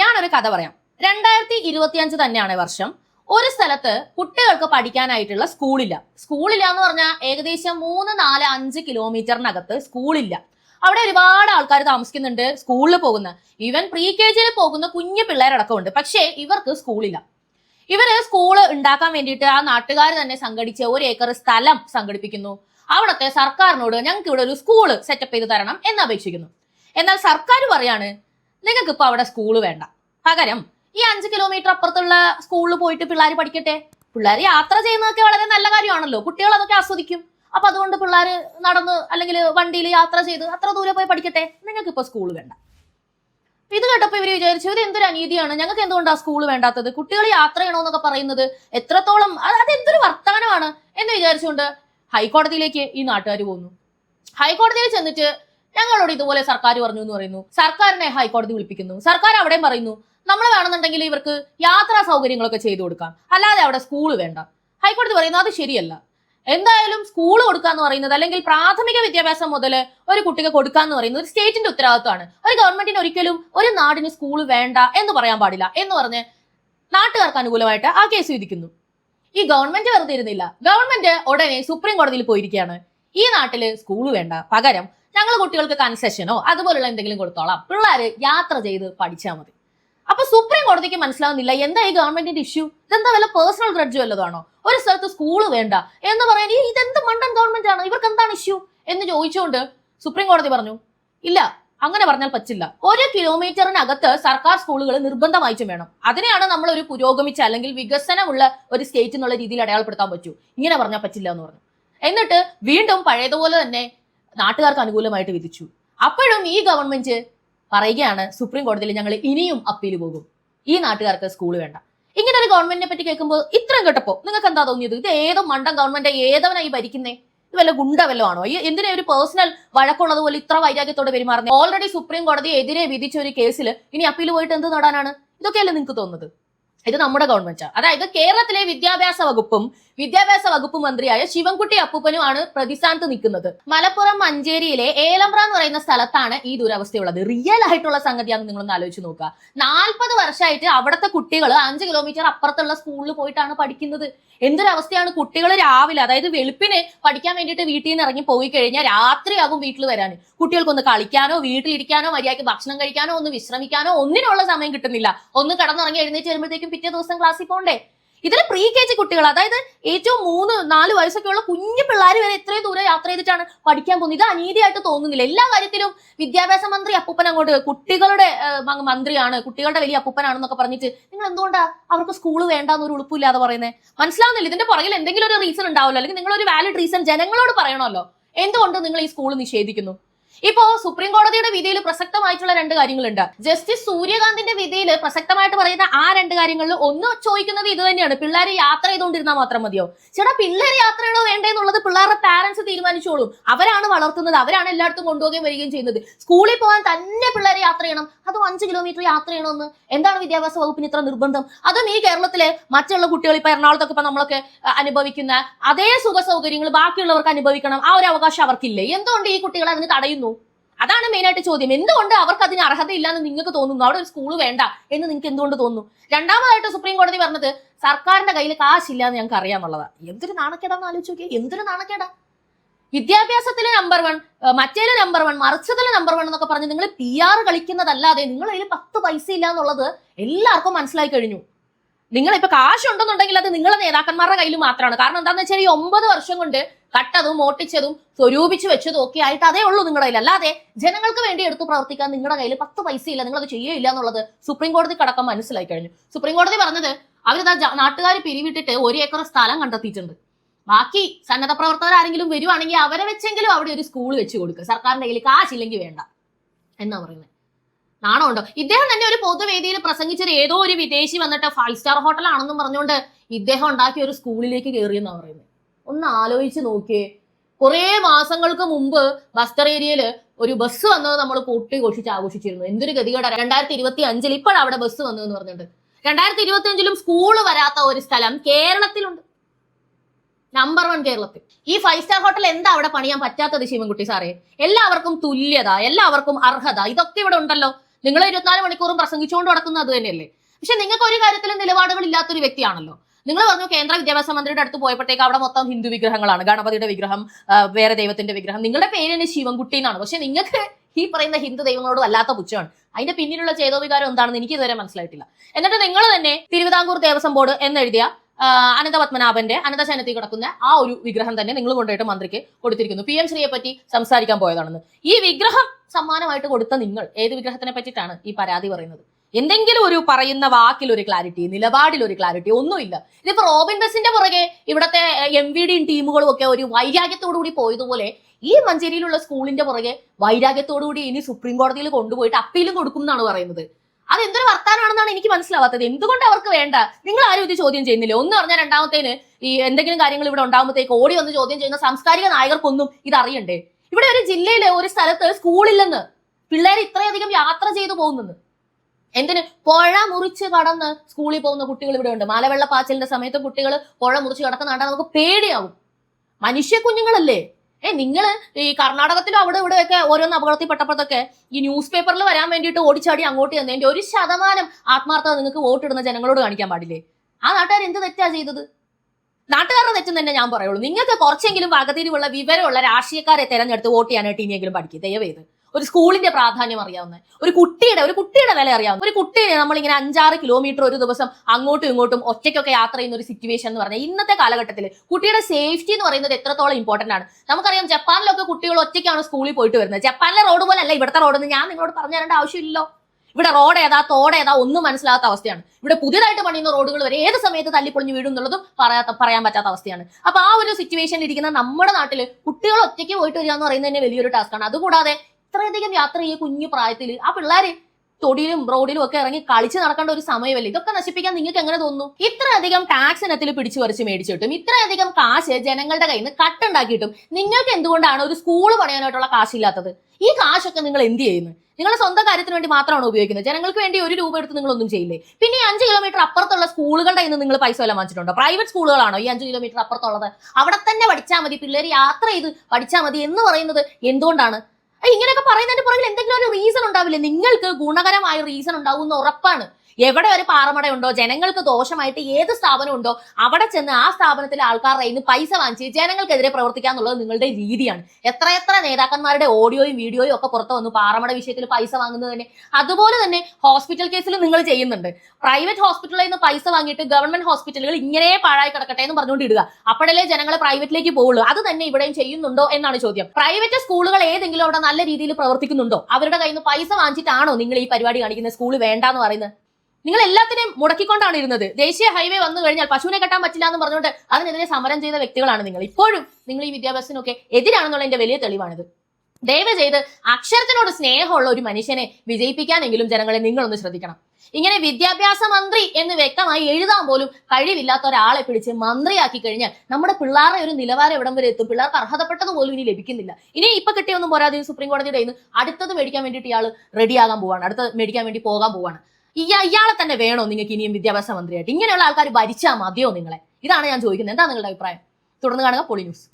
ഞാനൊരു കഥ പറയാം. രണ്ടായിരത്തി ഇരുപത്തിയഞ്ച് തന്നെയാണ് വർഷം. ഒരു സ്ഥലത്ത് കുട്ടികൾക്ക് പഠിക്കാനായിട്ടുള്ള സ്കൂളില്ല. സ്കൂളില്ല എന്ന് പറഞ്ഞാൽ ഏകദേശം മൂന്ന് നാല് അഞ്ച് കിലോമീറ്ററിനകത്ത് സ്കൂളില്ല. അവിടെ ഒരുപാട് ആൾക്കാർ താമസിക്കുന്നുണ്ട് സ്കൂളിൽ പോകുന്ന. ഈവൻ പ്രീ കെ ജിയിൽ പോകുന്ന കുഞ്ഞു പിള്ളേരടക്കമുണ്ട് പക്ഷേ ഇവർക്ക് സ്കൂളില്ല. ഇവർ സ്കൂൾ ഉണ്ടാക്കാൻ വേണ്ടിയിട്ട് ആ നാട്ടുകാർ തന്നെ സംഘടിച്ച് ഒരു ഏക്കർ സ്ഥലം സംഘടിപ്പിക്കുന്നു. അവിടുത്തെ സർക്കാരിനോട് ഞങ്ങൾക്ക് ഇവിടെ ഒരു സ്കൂൾ സെറ്റപ്പ് ചെയ്ത് തരണം എന്ന് അപേക്ഷിക്കുന്നു. എന്നാൽ സർക്കാർ പറയാണ് നിങ്ങൾക്ക് ഇപ്പൊ അവിടെ സ്കൂൾ വേണ്ട. പകരം ഈ അഞ്ച് കിലോമീറ്റർ അപ്പുറത്തുള്ള സ്കൂളിൽ പോയിട്ട് പിള്ളേർ പഠിക്കട്ടെ? പിള്ളേർ യാത്ര ചെയ്യുന്നതൊക്കെ വളരെ നല്ല കാര്യമാണല്ലോ. കുട്ടികൾ അതൊക്കെ ആസ്വദിക്കും. അപ്പൊ അതുകൊണ്ട് പിള്ളേർ നടന്ന് അല്ലെങ്കിൽ വണ്ടിയിൽ യാത്ര ചെയ്ത് അത്ര ദൂരെ പോയി പഠിക്കട്ടെ? നിങ്ങൾക്ക് ഇപ്പൊ സ്കൂൾ വേണ്ട. ഇത് കേട്ടപ്പോ ഇവർ വിചാരിച്ചു ഇത് എന്തൊരു അനീതിയാണ്? ഞങ്ങൾക്ക് എന്തുകൊണ്ടാണ് സ്കൂൾ വേണ്ടാത്തത്? കുട്ടികൾ യാത്ര ചെയ്യണമെന്നൊക്കെ പറയുന്നത് എത്രത്തോളം അത് എന്തൊരു വർത്തമാനമാണ്? എന്ന് വിചാരിച്ചുകൊണ്ട് ഹൈക്കോടതിയിലേക്ക് ഈ നാട്ടുകാർ പോകുന്നു ഹൈക്കോടതിയിൽ ചെന്നിട്ട് ഞങ്ങളോട് ഇതുപോലെ സർക്കാർ പറഞ്ഞു എന്ന് പറയുന്നു. സർക്കാരിനെ ഹൈക്കോടതി വിളിപ്പിക്കുന്നു. സർക്കാർ അവിടെയും പറയുന്നു നമ്മൾ വേണമെന്നുണ്ടെങ്കിൽ ഇവർക്ക് യാത്രാ സൗകര്യങ്ങളൊക്കെ ചെയ്തു കൊടുക്കാം. അല്ലാതെ അവിടെ സ്കൂൾ വേണ്ട. ഹൈക്കോടതി പറയുന്നു അത് ശരിയല്ല. എന്തായാലും സ്കൂൾ കൊടുക്കുക എന്ന് പറയുന്നത് അല്ലെങ്കിൽ പ്രാഥമിക വിദ്യാഭ്യാസം മുതൽ ഒരു കുട്ടിക്ക് കൊടുക്കുക എന്ന് പറയുന്നത് ഒരു സ്റ്റേറ്റിന്റെ ഉത്തരവാദിത്തമാണ് ഒരു ഗവൺമെന്റിന് ഒരിക്കലും ഒരു നാടിന് സ്കൂൾ വേണ്ട എന്ന് പറയാൻ പാടില്ല. എന്ന് പറഞ്ഞ് നാട്ടുകാർക്ക് അനുകൂലമായിട്ട് ആ കേസ് വിധിക്കുന്നു. ഈ ഗവൺമെന്റ് വെറുതെ ഇരുന്നില്ല. ഗവൺമെന്റ് ഉടനെ സുപ്രീം കോടതിയിൽ പോയിരിക്കുകയാണ്. ഈ നാട്ടിൽ സ്കൂൾ വേണ്ട. പകരം ഞങ്ങൾ കുട്ടികൾക്ക് കൺസെഷനോ അതുപോലുള്ള എന്തെങ്കിലും കൊടുത്തോളാം. പിള്ളേര് യാത്ര ചെയ്ത് പഠിച്ചാൽ മതി. അപ്പൊ സുപ്രീം കോടതിക്ക് മനസ്സിലാവുന്നില്ല എന്താ ഈ ഗവൺമെന്റിന്റെ ഇഷ്യൂ ഇതെന്താ വല്ല പേഴ്സണൽ ഗ്രഡ്ജ് വല്ലതാണോ? ഒരു സ്ഥലത്ത് സ്കൂൾ വേണ്ട എന്ന് പറയാൻ ഈ ഇതെന്ത് മണ്ടൻ ഗവൺമെന്റ് ആണ്? ഇവർക്ക് എന്താണ് ഇഷ്യൂ എന്ന് ചോദിച്ചുകൊണ്ട് സുപ്രീം കോടതി പറഞ്ഞു ഇല്ല അങ്ങനെ പറഞ്ഞാൽ പറ്റില്ല. ഒരു കിലോമീറ്ററിനകത്ത് സർക്കാർ സ്കൂളുകൾ നിർബന്ധമായിട്ടും വേണം. അതിനെയാണ് നമ്മൾ ഒരു പുരോഗമിച്ച അല്ലെങ്കിൽ വികസനമുള്ള ഒരു സ്റ്റേറ്റ് എന്നുള്ള രീതിയിൽ അടയാളപ്പെടുത്താൻ പറ്റൂ. ഇങ്ങനെ പറഞ്ഞാൽ പറ്റില്ല എന്ന് പറഞ്ഞു. എന്നിട്ട് വീണ്ടും പഴയതുപോലെ തന്നെ നാട്ടുകാർക്ക് അനുകൂലമായിട്ട് വിധിച്ചു. അപ്പോഴും ഈ ഗവൺമെന്റ് പറയുകയാണ് സുപ്രീം കോടതിയിൽ ഞങ്ങൾ ഇനിയും അപ്പീൽ പോകും. ഈ നാട്ടുകാർക്ക് സ്കൂൾ വേണ്ട. ഇങ്ങനെ ഒരു ഗവൺമെന്റിനെ പറ്റി കേൾക്കുമ്പോൾ ഇത്രയും കേട്ടപ്പോ നിങ്ങൾക്ക് എന്താ തോന്നിയത്? ഇത് ഏതോ മണ്ടൻ ഗവൺമെന്റ് ഏതവനായി ഭരിക്കുന്നേ? ഇത് വല്ല ഗുണ്ട വല്ലോ ആണോ? ഈ എന്തിനാ ഒരു പേഴ്സണൽ വഴക്കുള്ളത് പോലെ ഇത്ര വൈരാഗ്യത്തോടെ പെരുമാറുന്നത് ഓൾറെഡി സുപ്രീം കോടതി എതിരെ വിധിച്ച ഒരു കേസിൽ ഇനി അപ്പീൽ പോയിട്ട് എന്ത് നേടാനാണ്? ഇതൊക്കെയല്ലേ നിങ്ങൾക്ക് തോന്നുന്നത്? ഇത് നമ്മുടെ ഗവൺമെന്റ് അതായത് കേരളത്തിലെ വിദ്യാഭ്യാസ വകുപ്പും വിദ്യാഭ്യാസ വകുപ്പ് മന്ത്രിയായ ശിവൻകുട്ടി അപ്പൂപ്പനുമാണ് പ്രതിസ്ഥാനത്ത് നിൽക്കുന്നത്. മലപ്പുറം മഞ്ചേരിയിലെ ഏലമ്പ്ര എന്ന് പറയുന്ന സ്ഥലത്താണ് ഈ ദുരവസ്ഥയുള്ളത്. റിയൽ ആയിട്ടുള്ള സംഗതിയാണ് നിങ്ങളൊന്ന് ആലോചിച്ച് നോക്കുക. നാൽപ്പത് വർഷമായിട്ട് അവിടുത്തെ കുട്ടികൾ അഞ്ച് കിലോമീറ്റർ അപ്പുറത്തുള്ള സ്കൂളിൽ പോയിട്ടാണ് പഠിക്കുന്നത്. എന്തൊരവസ്ഥയാണ് കുട്ടികൾ രാവിലെ അതായത് വെളുപ്പിന് പഠിക്കാൻ വേണ്ടിയിട്ട് വീട്ടിൽ നിന്ന് ഇറങ്ങി പോയി കഴിഞ്ഞാൽ രാത്രിയാകും വീട്ടിൽ വരാൻ. കുട്ടികൾക്കൊന്ന് കളിക്കാനോ വീട്ടിലിരിക്കാനോ മര്യാദയ്ക്ക് ഭക്ഷണം കഴിക്കാനോ ഒന്ന് വിശ്രമിക്കാനോ ഒന്നിനുള്ള സമയം കിട്ടുന്നില്ല. ഒന്ന് കടന്നിറങ്ങി എഴുന്നേറ്റ് വരുമ്പോഴത്തേക്കും പിറ്റേ ദിവസം ക്ലാസ്സിൽ പോകണ്ടേ ഇതിൽ പ്രീ കെ ജി കുട്ടികൾ അതായത് ഏറ്റവും മൂന്ന് നാല് വയസ്സൊക്കെയുള്ള കുഞ്ഞു പിള്ളേർ വരെ എത്രയും ദൂരം യാത്ര ചെയ്തിട്ടാണ് പഠിക്കാൻ പോകുന്നത്. ഇത് അനീതിയായിട്ട് തോന്നുന്നില്ല. എല്ലാ കാര്യത്തിലും വിദ്യാഭ്യാസ മന്ത്രി അപ്പൂപ്പൻ അങ്ങോട്ട് കുട്ടികളുടെ മന്ത്രിയാണ് കുട്ടികളുടെ വലിയ അപ്പൂപ്പനാണെന്നൊക്കെ പറഞ്ഞിട്ട് നിങ്ങൾ എന്തുകൊണ്ടാ അവർക്ക് സ്കൂൾ വേണ്ടെന്നൊരു ഉളുപ്പില്ലാതെ പറയുന്നത് മനസ്സിലാവുന്നില്ല. ഇതിന്റെ പുറകിൽ എന്തെങ്കിലും ഒരു റീസൺ ഉണ്ടാവുമല്ലോ. അല്ലെങ്കിൽ നിങ്ങൾ ഒരു വാലിഡ് റീസൺ ജനങ്ങളോട് പറയണമല്ലോ. എന്തുകൊണ്ട് നിങ്ങൾ ഈ സ്കൂൾ നിഷേധിക്കുന്നു? ഇപ്പോ സുപ്രീം കോടതിയുടെ വിധിയിൽ പ്രസക്തമായിട്ടുള്ള രണ്ട് കാര്യങ്ങളുണ്ട്. ജസ്റ്റിസ് സൂര്യകാന്തിന്റെ വിധിയിൽ പ്രസക്തമായിട്ട് പറയുന്ന ആ രണ്ട് കാര്യങ്ങളിൽ ഒന്ന് ചോദിക്കുന്നത് ഇത് തന്നെയാണ്. പിള്ളേർ യാത്ര ചെയ്തുകൊണ്ടിരുന്നാൽ മാത്രം മതിയോ? ചേട്ടാ പിള്ളേർ യാത്രയാണോ വേണ്ടെന്നുള്ളത് പിള്ളേരുടെ പാരന്റ്സ് തീരുമാനിച്ചോളും. അവരാണ് വളർത്തുന്നത് അവരാണ് എല്ലായിടത്തും കൊണ്ടുപോകുകയും വരികയും ചെയ്യുന്നത്. സ്കൂളിൽ പോകാൻ തന്നെ പിള്ളേരെ യാത്ര ചെയ്യണം. അതും അഞ്ച് കിലോമീറ്റർ യാത്ര ചെയ്യണമെന്ന്. എന്താണ് വിദ്യാഭ്യാസ വകുപ്പിന് ഇത്ര നിർബന്ധം? അതും ഈ കേരളത്തിലെ മറ്റുള്ള കുട്ടികൾ ഇപ്പൊ എറണാകുളത്തൊക്കെ ഇപ്പൊ നമ്മളൊക്കെ അനുഭവിക്കുന്ന അതേ സുഖ സൗകര്യങ്ങൾ ബാക്കിയുള്ളവർക്ക് അനുഭവിക്കണം. ആ ഒരു അവകാശം അവർക്കില്ലേ? എന്തുകൊണ്ട് ഈ കുട്ടികൾ അതിന് തടയുന്നു? അതാണ് മെയിൻ ആയിട്ട് ചോദ്യം. എന്തുകൊണ്ട് അവർക്ക് അതിന് അർഹതയില്ല എന്ന് നിങ്ങൾക്ക് തോന്നുന്നു? അവിടെ ഒരു സ്കൂൾ വേണ്ട എന്ന് നിങ്ങൾക്ക് എന്തുകൊണ്ട് തോന്നുന്നു? രണ്ടാമതായിട്ട് സുപ്രീം കോടതി പറഞ്ഞത് സർക്കാരിന്റെ കയ്യിൽ കാശില്ല എന്ന് ഞങ്ങൾക്ക് അറിയാന്നുള്ളതാ. എന്തൊരു നാണക്കേടാന്ന് ആലോചിച്ച് നോക്കിയാൽ എന്തൊരു നാണക്കേടാ? വിദ്യാഭ്യാസത്തിലെ നമ്പർ വൺ മറ്റേൽ നമ്പർ വൺ മറിച്ചതിലെ നമ്പർ വൺ എന്നൊക്കെ പറഞ്ഞ് നിങ്ങൾ പി ആർ കളിക്കുന്നതല്ലാതെ നിങ്ങൾ അതിൽ പത്ത് പൈസ ഇല്ല എന്നുള്ളത് എല്ലാവർക്കും മനസ്സിലായി കഴിഞ്ഞു. നിങ്ങൾ ഇപ്പൊ കാശ് ഉണ്ടെന്നുണ്ടെങ്കിൽ അത് നിങ്ങളെ നേതാക്കന്മാരുടെ കയ്യിൽ മാത്രമാണ്. കാരണം എന്താണെന്ന് വെച്ചാൽ ഈ ഒമ്പത് വർഷം കൊണ്ട് കട്ടതും ഓട്ടിച്ചതും സ്വരൂപിച്ചു വെച്ചതും ഒക്കെ ആയിട്ട് അതേ ഉള്ളൂ നിങ്ങളുടെ കയ്യിൽ. അല്ലാതെ ജനങ്ങൾക്ക് വേണ്ടി എടുത്തു പ്രവർത്തിക്കാൻ നിങ്ങളുടെ കയ്യിൽ പത്ത് പൈസ ഇല്ല നിങ്ങളത് ചെയ്യില്ല എന്നുള്ളത് സുപ്രീം കോടതി കടക്കം മനസ്സിലായി കഴിഞ്ഞു. സുപ്രീം കോടതി പറഞ്ഞത് അവരിതാ നാട്ടുകാർ പിരിവിട്ടിട്ട് ഒരു ഏക്കർ സ്ഥലം കണ്ടെത്തിയിട്ടുണ്ട്. ബാക്കി സന്നദ്ധ പ്രവർത്തകർ ആരെങ്കിലും വരുവാണെങ്കിൽ അവരെ വെച്ചെങ്കിലും അവിടെ ഒരു സ്കൂൾ വെച്ച് കൊടുക്കുക. സർക്കാരിന്റെ കയ്യിൽ കാശില്ലെങ്കിൽ വേണ്ട എന്നാ പറയുന്നത്. നാണമുണ്ടോ ഇദ്ദേഹം തന്നെ ഒരു പൊതുവേദിയിൽ പ്രസംഗിച്ചത് ഏതോ ഒരു വിദേശി വന്നിട്ട് ഫൈവ് സ്റ്റാർ ഹോട്ടലാണെന്നും പറഞ്ഞുകൊണ്ട് ഇദ്ദേഹം ഉണ്ടാക്കിയ ഒരു സ്കൂളിലേക്ക് കയറിയെന്നാണ് പറയുന്നത്. ഒന്ന് ആലോചിച്ച് നോക്കിയേ. കുറേ മാസങ്ങൾക്ക് മുമ്പ് ബസ്തർ ഏരിയയിൽ ഒരു ബസ് വന്നത് നമ്മൾ പൊട്ടി ഘോഷിച്ച് ആഘോഷിച്ചിരുന്നു. എന്തൊരു ഗതികേട. രണ്ടായിരത്തി ഇരുപത്തി അഞ്ചിൽ ഇപ്പോഴാണ് അവിടെ ബസ് വന്നതെന്ന് പറഞ്ഞിട്ട് രണ്ടായിരത്തി ഇരുപത്തി അഞ്ചിലും സ്കൂൾ വരാത്ത ഒരു സ്ഥലം കേരളത്തിലുണ്ട്. നമ്പർ വൺ കേരളത്തിൽ. ഈ ഫൈവ് സ്റ്റാർ ഹോട്ടൽ എന്താ അവിടെ പണിയാൻ പറ്റാത്തത് ശിവൻകുട്ടി സാറേ? എല്ലാവർക്കും തുല്യത എല്ലാവർക്കും അർഹത ഇതൊക്കെ ഇവിടെ ഉണ്ടല്ലോ. നിങ്ങൾ ഇരുപത്തിനാല് മണിക്കൂറും പ്രസംഗിച്ചുകൊണ്ട് നടക്കുന്നത് തന്നെയല്ലേ? പക്ഷെ നിങ്ങൾക്ക് ഒരു കാര്യത്തിലും നിലപാടുകൾ ഇല്ലാത്തൊരു വ്യക്തിയാണല്ലോ. നിങ്ങൾ പറഞ്ഞു കേന്ദ്ര വിദ്യാഭ്യാസ മന്ത്രിയുടെ അടുത്ത് പോയപ്പോഴത്തേക്ക് അവിടെ മൊത്തം ഹിന്ദു വിഗ്രഹങ്ങളാണ്. ഗണപതിയുടെ വിഗ്രഹം വേറെ ദൈവത്തിന്റെ വിഗ്രഹം. നിങ്ങളുടെ പേര് തന്നെ ശിവൻകുട്ടി എന്നാണ്. പക്ഷെ നിങ്ങൾക്ക് ഈ പറയുന്ന ഹിന്ദു ദൈവങ്ങളോട് വല്ലാത്ത പുച്ഛമാണ്. അതിന്റെ പിന്നിലുള്ള ചേതോവികാരം എന്താണെന്ന് എനിക്ക് ഇതുവരെ മനസ്സിലായിട്ടില്ല. എന്നിട്ട് നിങ്ങൾ തന്നെ തിരുവിതാംകൂർ ദേവസ്വം ബോർഡ് എന്നെഴുതിയ അനന്തപത്മനാഭന്റെ അനന്തശനത്തിൽ കിടക്കുന്ന ആ ഒരു വിഗ്രഹം തന്നെ നിങ്ങൾ കൊണ്ടുപോയിട്ട് മന്ത്രിക്ക് കൊടുത്തിരിക്കുന്നു. പി എം ശ്രീയെ പറ്റി സംസാരിക്കാൻ പോയതാണെന്ന്. ഈ വിഗ്രഹം സമ്മാനമായിട്ട് കൊടുത്ത നിങ്ങൾ ഏത് വിഗ്രഹത്തിനെ പറ്റിയിട്ടാണ് ഈ പരാതി പറയുന്നത്? എന്തെങ്കിലും ഒരു പറയുന്ന വാക്കിൽ ഒരു ക്ലാരിറ്റി നിലപാടിൽ ഒരു ക്ലാരിറ്റി ഒന്നുമില്ല. ഇതിപ്പോ റോബിൻ ബസിന്റെ പുറകെ ഇവിടത്തെ എം വി ഡിയും ടീമുകളും ഒക്കെ ഒരു വൈരാഗ്യത്തോടു കൂടി പോയതുപോലെ ഈ മഞ്ചേരിയിലുള്ള സ്കൂളിന്റെ പുറകെ വൈരാഗ്യത്തോടു കൂടി ഇനി സുപ്രീം കോടതിയിൽ കൊണ്ടുപോയിട്ട് അപ്പീലും കൊടുക്കും എന്നാണ് പറയുന്നത്. അത് എന്തൊരു വർത്താനാണെന്നാണ് എനിക്ക് മനസ്സിലാവാത്തത്. എന്തുകൊണ്ട് അവർക്ക് വേണ്ട? നിങ്ങൾ ആരും ഇത് ചോദ്യം ചെയ്യുന്നില്ല? ഒന്ന് പറഞ്ഞാൽ രണ്ടാമത്തേന് ഈ എന്തെങ്കിലും കാര്യങ്ങൾ ഇവിടെ ഉണ്ടാകുമ്പോഴത്തേക്ക് ഓടി വന്ന് ചോദ്യം ചെയ്യുന്ന സാംസ്കാരിക നായകർക്കൊന്നും ഇത് അറിയണ്ടേ? ഇവിടെ ഒരു ജില്ലയിലെ ഒരു സ്ഥലത്ത് സ്കൂളില്ലെന്ന് പിള്ളേർ ഇത്രയധികം യാത്ര ചെയ്തു പോകുന്നെന്ന്. എന്തിന്? പുഴ മുറിച്ച് കടന്ന് സ്കൂളിൽ പോകുന്ന കുട്ടികൾ ഇവിടെ ഉണ്ട്. മലവെള്ളപ്പാച്ചിലിന്റെ സമയത്ത് കുട്ടികൾ പുഴ മുറിച്ച് കടക്കുന്ന കണ്ടാൽ നമുക്ക് പേടിയാവും. മനുഷ്യ കുഞ്ഞുങ്ങളല്ലേ? ഏ നിങ്ങൾ ഈ കർണാടകത്തിലും അവിടെ ഇവിടെ ഒക്കെ ഓരോന്ന് അപകടത്തിൽ പെട്ടപ്പോഴത്തൊക്കെ ഈ ന്യൂസ് പേപ്പറിൽ വരാൻ വേണ്ടിയിട്ട് ഓടിച്ചാടി അങ്ങോട്ട് ചെന്നതിന്റെ ഒരു ശതമാനം ആത്മാർത്ഥത നിങ്ങൾക്ക് വോട്ടിടുന്ന ജനങ്ങളോട് കാണിക്കാൻ പാടില്ലേ? ആ നാട്ടുകാർ എന്ത് തെറ്റാ ചെയ്തത്? നാട്ടുകാരുടെ തെറ്റെന്ന് തന്നെ ഞാൻ പറയുള്ളൂ. നിങ്ങൾക്ക് കുറച്ചെങ്കിലും വകതിരിവുള്ള വിവരമുള്ള രാഷ്ട്രീയക്കാരെ തെരഞ്ഞെടുത്ത് വോട്ട് ചെയ്യാനായിട്ട് ഇനിയെങ്കിലും പഠിക്കും. ദയവേത്. ഒരു സ്കൂളിന്റെ പ്രാധാന്യം അറിയാവുന്ന ഒരു കുട്ടിയുടെ ഒരു കുട്ടിയുടെ വില അറിയാവുന്ന ഒരു കുട്ടിയെ നമ്മളിങ്ങനെ അഞ്ചാറ് കിലോമീറ്റർ ഒരു ദിവസം അങ്ങോട്ടും ഇങ്ങോട്ടും ഒറ്റയ്ക്കൊക്കെ യാത്ര ചെയ്യുന്ന ഒരു സിറ്റുവേഷൻ എന്ന് പറഞ്ഞാൽ ഇന്നത്തെ കാലഘട്ടത്തിൽ കുട്ടിയുടെ സേഫ്റ്റി എന്ന് പറയുന്നത് എത്രത്തോളം ഇമ്പോർട്ടന്റ് ആണ്. നമുക്കറിയാം ജപ്പാനിലൊക്കെ കുട്ടികൾ ഒറ്റയ്ക്കാണ് സ്കൂളിൽ പോയിട്ട് വരുന്നത്. ജപ്പാനിലെ റോഡ് പോലെ അല്ല ഇവിടുത്തെ റോഡ് ഞാൻ നിങ്ങളോട് പറഞ്ഞു തരേണ്ട ആവശ്യമില്ലല്ലോ. ഇവിടെ റോഡ് ഏതാ തോട് ഏതാ ഒന്നും മനസ്സിലാത്ത അവസ്ഥയാണ്. ഇവിടെ പുതിയതായിട്ട് പണിയുന്ന റോഡുകൾ വരെ ഏത് സമയത്ത് തല്ലിപ്പൊളിഞ്ഞ് വീഴും എന്നുള്ളതും പറയാത്ത പറയാൻ പറ്റാത്ത അവസ്ഥയാണ്. അപ്പൊ ആ ഒരു സിറ്റുവേഷനിൽ ഇരിക്കുന്ന നമ്മുടെ നാട്ടിൽ കുട്ടികൾ ഒറ്റയ്ക്ക് പോയിട്ട് വരിക എന്ന് പറയുന്നത് തന്നെ വലിയൊരു ടാസ്ക്കാണ് അതുകൂടാതെ ഇത്രയധികം യാത്ര ഈ കുഞ്ഞു പ്രായത്തിൽ ആ പിള്ളേര് തൊടിയിലും റോഡിലും ഒക്കെ ഇറങ്ങി കളിച്ച് നടക്കേണ്ട ഒരു സമയമല്ലേ? ഇതൊക്കെ നശിപ്പിക്കാൻ നിങ്ങൾക്ക് എങ്ങനെ തോന്നുന്നു? ഇത്രയധികം ടാക്സ് ഇനത്തിൽ പിടിച്ചു വരച്ച് മേടിച്ചിട്ടും ഇത്രയധികം കാശ് ജനങ്ങളുടെ കയ്യിൽ നിന്ന് കട്ടുണ്ടാക്കിയിട്ടും നിങ്ങൾക്ക് എന്തുകൊണ്ടാണ് ഒരു സ്കൂൾ പണിയാനായിട്ടുള്ള കാശില്ലാത്തത്? ഈ കാശൊക്കെ നിങ്ങൾ എന്ത് ചെയ്യുന്നു? നിങ്ങൾ സ്വന്തം കാര്യത്തിന് വേണ്ടി മാത്രമാണ് ഉപയോഗിക്കുന്നത്? ജനങ്ങൾക്ക് വേണ്ടി ഒരു രൂപ എടുത്ത് നിങ്ങൾ ഒന്നും ചെയ്യില്ലേ? പിന്നെ ഈ അഞ്ച് കിലോമീറ്റർ അപ്പുറത്തുള്ള സ്കൂളുകളുടെ നിങ്ങൾ പൈസ വല്ലതും വാങ്ങിച്ചിട്ടുണ്ടോ? പ്രൈവറ്റ് സ്കൂളുകളാണോ ഈ അഞ്ച് കിലോമീറ്റർ അപ്പുറത്തുള്ളത്? അവിടെ തന്നെ പഠിച്ചാൽ മതി. പിള്ളേർ യാത്ര ചെയ്ത് പഠിച്ചാൽ മതി എന്ന് പറയുന്നത് എന്തുകൊണ്ടാണ്? ഇങ്ങനെയൊക്കെ പറയുന്നതിന്റെ പുറകിൽ എന്തെങ്കിലും ഒരു റീസൺ ഉണ്ടാവില്ലേ? നിങ്ങൾക്ക് ഗുണകരമായ റീസൺ ഉണ്ടാവും എന്ന് ഉറപ്പാണ്. എവിടെ ഒരു പാറമട ഉണ്ടോ ജനങ്ങൾക്ക് ദോഷമായിട്ട് ഏത് സ്ഥാപനം ഉണ്ടോ? അവിടെ ചെന്ന് ആ സ്ഥാപനത്തിലെ ആൾക്കാരുടെ ഇന്ന് പൈസ വാങ്ങിച്ച് ജനങ്ങൾക്കെതിരെ പ്രവർത്തിക്കുക എന്നുള്ളത് നിങ്ങളുടെ രീതിയാണ്. എത്ര എത്ര നേതാക്കന്മാരുടെ ഓഡിയോയും വീഡിയോയും ഒക്കെ പുറത്ത് വന്നു പാറമട വിഷയത്തിൽ പൈസ വാങ്ങുന്നത് തന്നെ. അതുപോലെ തന്നെ ഹോസ്പിറ്റൽ കേസിൽ നിങ്ങൾ ചെയ്യുന്നുണ്ട്. പ്രൈവറ്റ് ഹോസ്പിറ്റലിൽ നിന്ന് പൈസ വാങ്ങിയിട്ട് ഗവൺമെന്റ് ഹോസ്പിറ്റലുകൾ ഇങ്ങനെ പാഴായി കിടക്കട്ടെ എന്ന് പറഞ്ഞുകൊണ്ട് ഇടുക അപ്പോഴല്ലേ ജനങ്ങൾ പ്രൈവറ്റിലേക്ക് പോകുള്ളൂ അത് തന്നെ ഇവിടെയും ചെയ്യുന്നുണ്ടോ എന്നാണ് ചോദ്യം. പ്രൈവറ്റ് സ്കൂളുകൾ ഏതെങ്കിലും അവിടെ നല്ല രീതിയിൽ പ്രവർത്തിക്കുന്നുണ്ടോ? അവരുടെ കയ്യിൽ നിന്ന് പൈസ വാങ്ങിച്ചിട്ടാണോ നിങ്ങൾ ഈ പരിപാടി കാണിക്കുന്ന സ്കൂൾ വേണ്ടെന്ന് പറയുന്നത്? നിങ്ങൾ എല്ലാത്തിനെയും മുടക്കിക്കൊണ്ടാണ് ഇരുന്നത്. ദേശീയ ഹൈവേ വന്നു കഴിഞ്ഞാൽ പശുവിനെ കെട്ടാൻ പറ്റില്ല എന്ന് പറഞ്ഞുകൊണ്ട് അതിനെതിരെ സമരം ചെയ്ത വ്യക്തികളാണ് നിങ്ങൾ. ഇപ്പോഴും നിങ്ങൾ ഈ വിദ്യാഭ്യാസത്തിനൊക്കെ എതിരാണെന്നുള്ളതിന്റെ വലിയ തെളിവാണിത്. ദയവ് ചെയ്ത് അക്ഷരത്തിനോട് സ്നേഹമുള്ള ഒരു മനുഷ്യനെ വിജയിപ്പിക്കാനെങ്കിലും ജനങ്ങളെ നിങ്ങളൊന്ന് ശ്രദ്ധിക്കണം. ഇങ്ങനെ വിദ്യാഭ്യാസ മന്ത്രി എന്ന് വ്യക്തമായി എഴുതാൻ പോലും കഴിവില്ലാത്ത ഒരാളെ പിടിച്ച് മന്ത്രിയാക്കി കഴിഞ്ഞാൽ നമ്മുടെ പിള്ളേരുടെ ഒരു നിലവാരം എവിടം വരെ എത്തും? പിള്ളേർക്ക് അർഹതപ്പെട്ടത് പോലും ഇനി ലഭിക്കുന്നില്ല. ഇനി ഇപ്പൊ കിട്ടിയൊന്നും പോരാതെ സുപ്രീം കോടതിയുടെ അടുത്തത് മേടിക്കാൻ വേണ്ടിയിട്ട് ഇയാൾ റെഡിയാകാൻ പോവാണ്. അടുത്തത് മേടിക്കാൻ വേണ്ടി പോകാൻ പോവാണ്. ഇയാളെ തന്നെ വേണോ നിങ്ങൾക്ക് ഇനിയും വിദ്യാഭ്യാസ മന്ത്രിയായിട്ട്? ഇങ്ങനെയുള്ള ആൾക്കാർ ഭരിച്ചാൽ മതിയോ നിങ്ങളെ? ഇതാണ് ഞാൻ ചോദിക്കുന്നത്. എന്താ നിങ്ങളുടെ അഭിപ്രായം? തുടർന്ന് കാണുക പൊളി ന്യൂസ്